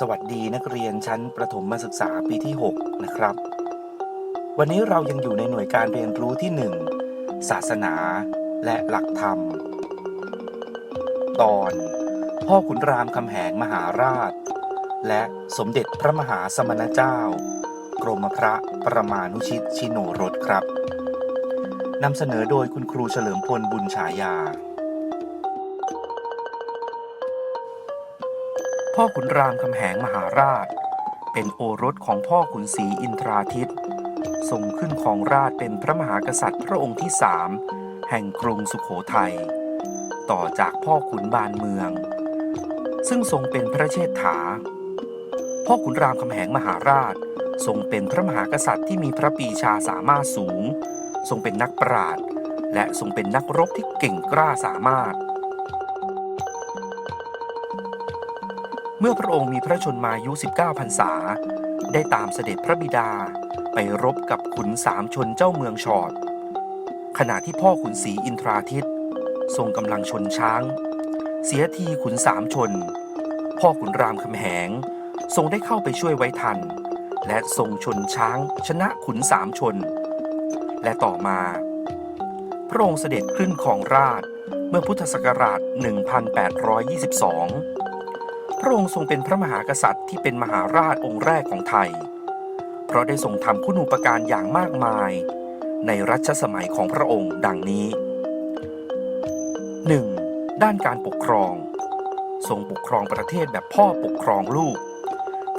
สวัสดีนักเรียนชั้นประถมศึกษาปีที่ 6 นะครับ วันนี้เรายังอยู่ในหน่วยการเรียนรู้ที่ 1 ศาสนาและหลักธรรม ตอน พ่อขุนรามคำแหงมหาราช และสมเด็จพระมหาสมณเจ้า กรมพระประมาณุชิตชิโนรสครับนำเสนอโดยคุณครูเฉลิมพลบุญฉายา พ่อขุนรามคำแหงมหาราช เป็นโอรสของพ่อขุนศรีอินทราทิตทรงขึ้นของราชเป็นพระมหากษัตริย์พระองค์ที่สามแห่งกรุงสุขโขทัยต่อจากพ่อขุนบานเมือง ซึ่งทรงเป็นพระเชษฐา พ่อขุนรามคำแหงมหาราช ทรงเป็นพระมหากษัตริย์ที่มีพระปีชาสามารถสูง ทรงเป็นนักปราชญ์และทรงเป็นนักรบที่เก่งกล้าสามารถ เมื่อพระองค์มีพระชนมายุ 19 พรรษา ได้ตามเสด็จพระบิดาไปรบกับขุนสามชนเจ้าเมืองชอด ขณะที่พ่อขุนศรีอินทราทิต ทรงกำลังชนช้าง เสียทีขุนสามชน พ่อขุนรามคำแหง ทรงได้เข้าไปช่วยไว้ทัน และทรงชนช้างชนะขุนสามชน และต่อมา พระองค์เสด็จขึ้นของราชเมื่อพุทธศักราช 1822 พระองค์ทรงเป็นพระมหากษัตริย์ที่เป็นมหาราชองค์แรกของไทย เพราะได้ทรงทำคุณูปการอย่างมากมาย ในรัชสมัยของพระองค์ดังนี้ 1. ด้านการปกครอง ทรงปกครองประเทศแบบพ่อปกครองลูก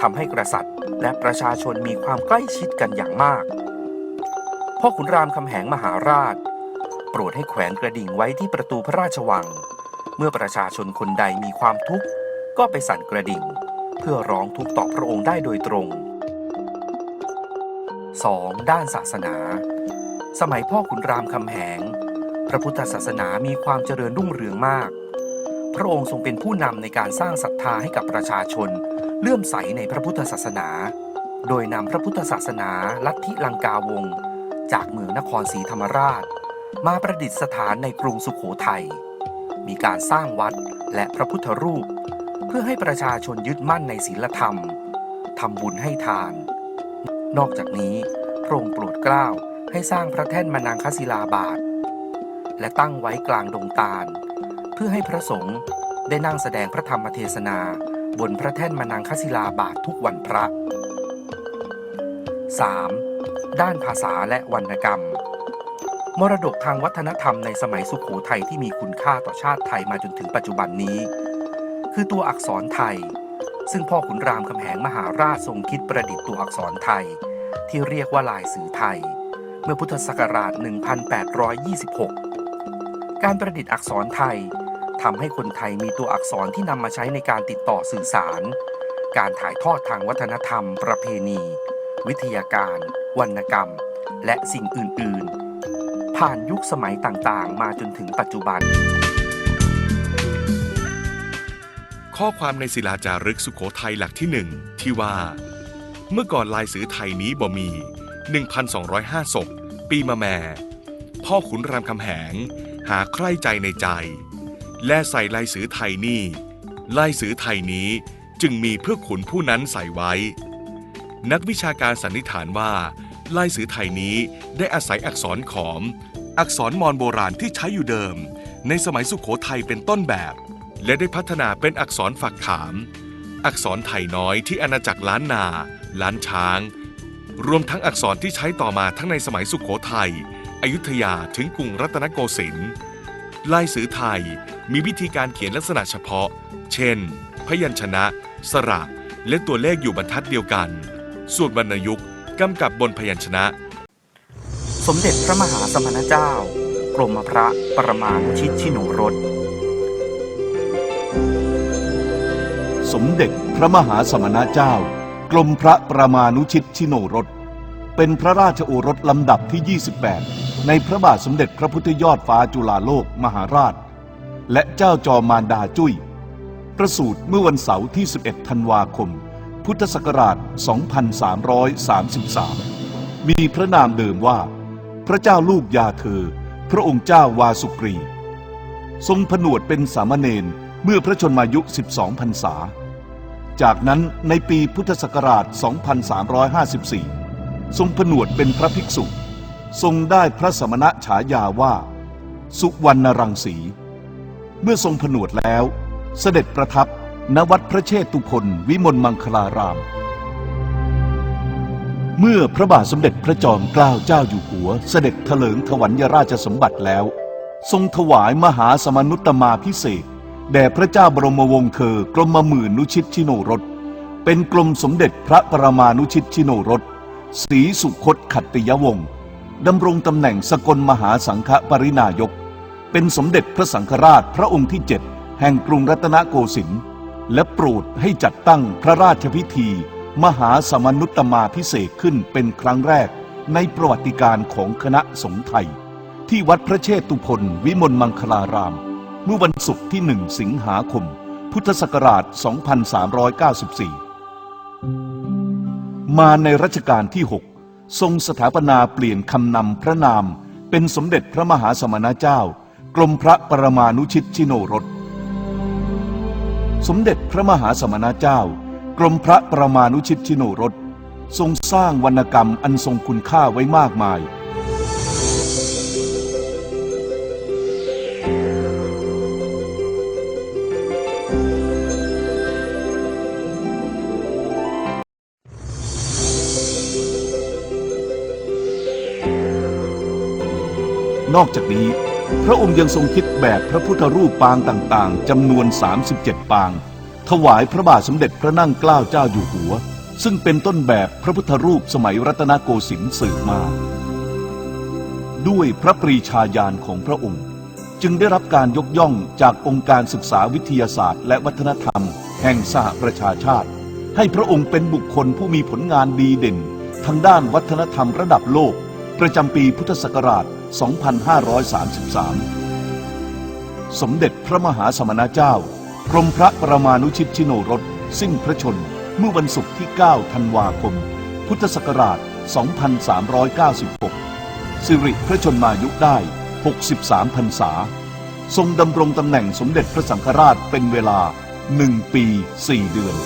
ทำให้กษัตริย์และประชาชนมีความใกล้ชิดกันอย่างมาก พ่อขุนรามคำแหงมหาราช โปรดให้แขวนกระดิ่งไว้ที่ประตูพระราชวัง เมื่อประชาชนคนใดมีความทุกข์ ก็ไปสั่นกระดิ่ง เพื่อร้องทุกข์ต่อพระองค์ได้โดยตรง 2. ด้านศาสนา สมัยพ่อขุนรามคำแหง พระพุทธศาสนามีความเจริญรุ่งเรืองมาก พระองค์ทรงเป็นผู้นำในการสร้างศรัทธาให้กับประชาชน เลื่อมใสในพระพุทธศาสนา โดยนำพระพุทธศาสนาลัทธิลังกาวง จากเมืองนครศรีธรรมราช มาประดิษฐานในกรุงสุขโขทัยมีการสร้างวัดและพระพุทธรูป เพื่อให้ประชาชนยึดมั่นในศีลธรรม ทำบุญให้ทาน นอกจากนี้ พระองค์โปรดเกล้าให้สร้างพระแท่นมนังคศิลาบาท และตั้งไว้กลางดงตาล เพื่อให้พระสงฆ์ได้นั่งแสดงพระธรรมเทศนาบนพระแท่นมนังคศิลาบาททุกวันพระ 3. ด้านภาษาและวรรณกรรม มรดกทางวัฒนธรรมในสมัยสุขโขทัยที่มีคุณค่าต่อชาติไทยมาจนถึงปัจจุบันนี้ คือตัวอักษรไทย ซึ่งพ่อขุนรามคำแหงมหาราชทรงคิดประดิษฐ์ตัวอักษรไทย ที่เรียกว่าลายสื่อไทย เมื่อพุทธศักราช 1826 การประดิษฐ์อักษรไทยทำให้คนไทยมีตัวอักษรที่นำมาใช้ในการติดต่อสื่อสาร การถ่ายทอดทางวัฒนธรรม ประเพณี วิทยาการ วรรณกรรม และสิ่งอื่น ๆ ผ่านยุคสมัยต่าง ๆ มาจนถึงปัจจุบัน ข้อความในศิลาจารึกสุขโขทัยหลักที่หนึ่งที่ว่า เมื่อก่อนลายสือไทยนี้บ่มี 1,205ศพปีมะแม่ พ่อขุนรามคำแหง หาใคร่ใจในใจ และใส่ลายสือไทยนี่ ลายสือไทยนี้จึงมีเพื่อขุนผู้นั้นใส่ไว้ นักวิชาการสันนิษฐานว่า ลายสือไทยนี้ได้อาศัยอักษรขอม อักษรมอญโบราณที่ใช้อยู่เดิม ในสมัยสุขโขทัยเป็นต้นแบบ และได้พัฒนาเป็นอักษรฝักขาม อักษรไทยน้อยที่อาณาจักรล้านนา ล้านช้าง รวมทั้งอักษรที่ใช้ต่อมาทั้งในสมัยสุขโขทัยอยุธยาถึงกรุงรัตนโกสินทร์ลายสือไทยมีวิธีการเขียนลักษณะเฉพาะ เช่น พยัญชนะ สระ และตัวเลขอยู่บรรทัดเดียวกัน ส่วนวรรณยุกต์กำกับบนพยัญชนะ สมเด็จพระมหาสมณเจ้า กรมพระประมาณชิตชิโนรส มเด็จพระมหาสมณเจ้า กรมพระประมาณุชิตชิโนรสเป็นพระราชโอรสลำดับที่ 28 ในพระบาทสมเด็จพระพุทธยอดฟ้าจุฬาโลกมหาราช และเจ้าจอมารดาจุ้ยประสูติเมื่อวันเสาร์ที่ 11 ธันวาคม พุทธศักราช 2333 มีพระนามเดิมว่า พระเจ้าลูกยาเธอ พระองค์เจ้าวาสุกรี ทรงผนวดเป็นสามเณรเมื่อพระชนมายุ 12 พรรษา จากนั้นในปีพุทธศักราช 2354 ทรงผนวดเป็นพระภิกษุ ทรงได้พระสมณะฉายาว่า สุวรรณรังสี เมื่อทรงผนวดแล้ว เสด็จประทับณวัดพระเชตุพนวิมลมังคลาราม เมื่อพระบาทสมเด็จพระจอมเกล้าเจ้าอยู่หัว เสด็จเถลิงถวัลยราชสมบัติแล้ว ทรงถวายมหาสมนุตตมาพิเศษ แด่พระเจ้าบรมวงศ์เธอกรมหมื่นนุชิตชิโนรสเป็นกรมสมเด็จพระปรมานุชิตชิโนรสศรีสุคตขัตติยวงศ์ดำรงตำแหน่งสกลมหาสังฆปรินายก เป็นสมเด็จพระสังฆราชพระองค์ที่เจ็ดแห่งกรุงรัตนโกสินทร์และโปรดให้จัดตั้งพระราชพิธี มหาสมนุตตมาพิเศษขึ้นเป็นครั้งแรกในประวัติการของคณะสงฆ์ไทย ที่วัดพระเชตุพนวิมลมังคลาราม เมื่อวันศุกร์ที่หนึ่งสิงหาคม พุทธศักราช 2394 มาในรัชกาลที่ 6 ทรงสถาปนาเปลี่ยนคำนำพระนาม เป็นสมเด็จพระมหาสมณเจ้า กรมพระปรมานุชิตชิโนรส สมเด็จพระมหาสมณเจ้า กรมพระปรมานุชิตชิโนรส ทรงสร้างวรรณกรรมอันทรงคุณค่าไว้มากมาย นอกจากนี้ พระองค์ยังทรงคิดแบบพระพุทธรูปปางต่างๆจำนวน 37 ปาง ถวายพระบาทสมเด็จพระนั่งเกล้าเจ้าอยู่หัว ซึ่งเป็นต้นแบบพระพุทธรูปสมัยรัตนโกสินทร์สืบมา ด้วยพระปรีชาญาณของพระองค์ จึงได้รับการยกย่องจากองค์การศึกษาวิทยาศาสตร์ และวัฒนธรรม แห่งสหประชาชาติ ให้พระองค์เป็นบุคคลผู้มีผลงานดีเด่น ทางด้านวัฒนธรรมระดับโลก ประจำปีพุทธศักราช 2533 สมเด็จพระมหาสมณเจ้ากรมพระปรมานุชิตชิโนรสสิ้นพระชนเมื่อวันศุกร์ที่ 9 ธันวาคม พุทธศักราช 2396 สิริพระชนมายุได้ 63 พรรษา ทรงดำรงตำแหน่งสมเด็จพระสังฆราชเป็นเวลา 1 ปี 4 เดือน